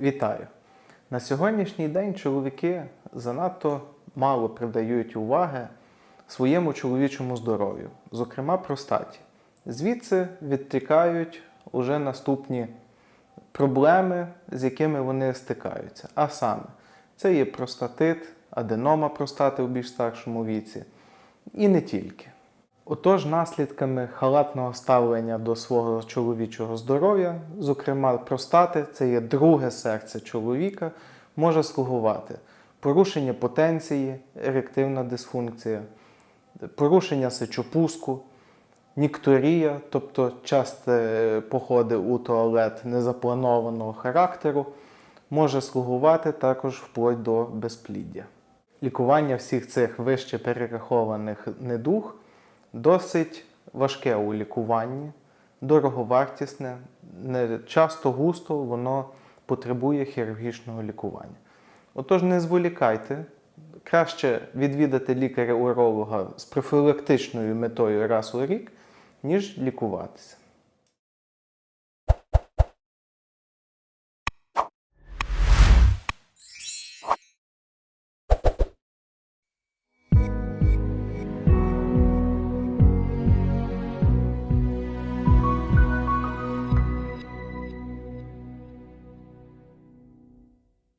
Вітаю! На сьогоднішній день чоловіки занадто мало придають уваги своєму чоловічому здоров'ю, зокрема простаті. Звідси відтікають уже наступні проблеми, з якими вони стикаються. А саме, це є простатит, аденома простати у більш старшому віці, і не тільки. Отож, наслідками халатного ставлення до свого чоловічого здоров'я, зокрема простати, це є друге серце чоловіка, може слугувати порушення потенції, ерективна дисфункція, порушення сечопуску, нікторія, тобто часті походи у туалет незапланованого характеру, може слугувати також вплоть до безпліддя. Лікування всіх цих вище перерахованих недуг досить важке у лікуванні, дороговартісне, не часто густо воно потребує хірургічного лікування. Отож, не зволікайте, краще відвідати лікаря-уролога з профілактичною метою раз у рік, ніж лікуватися.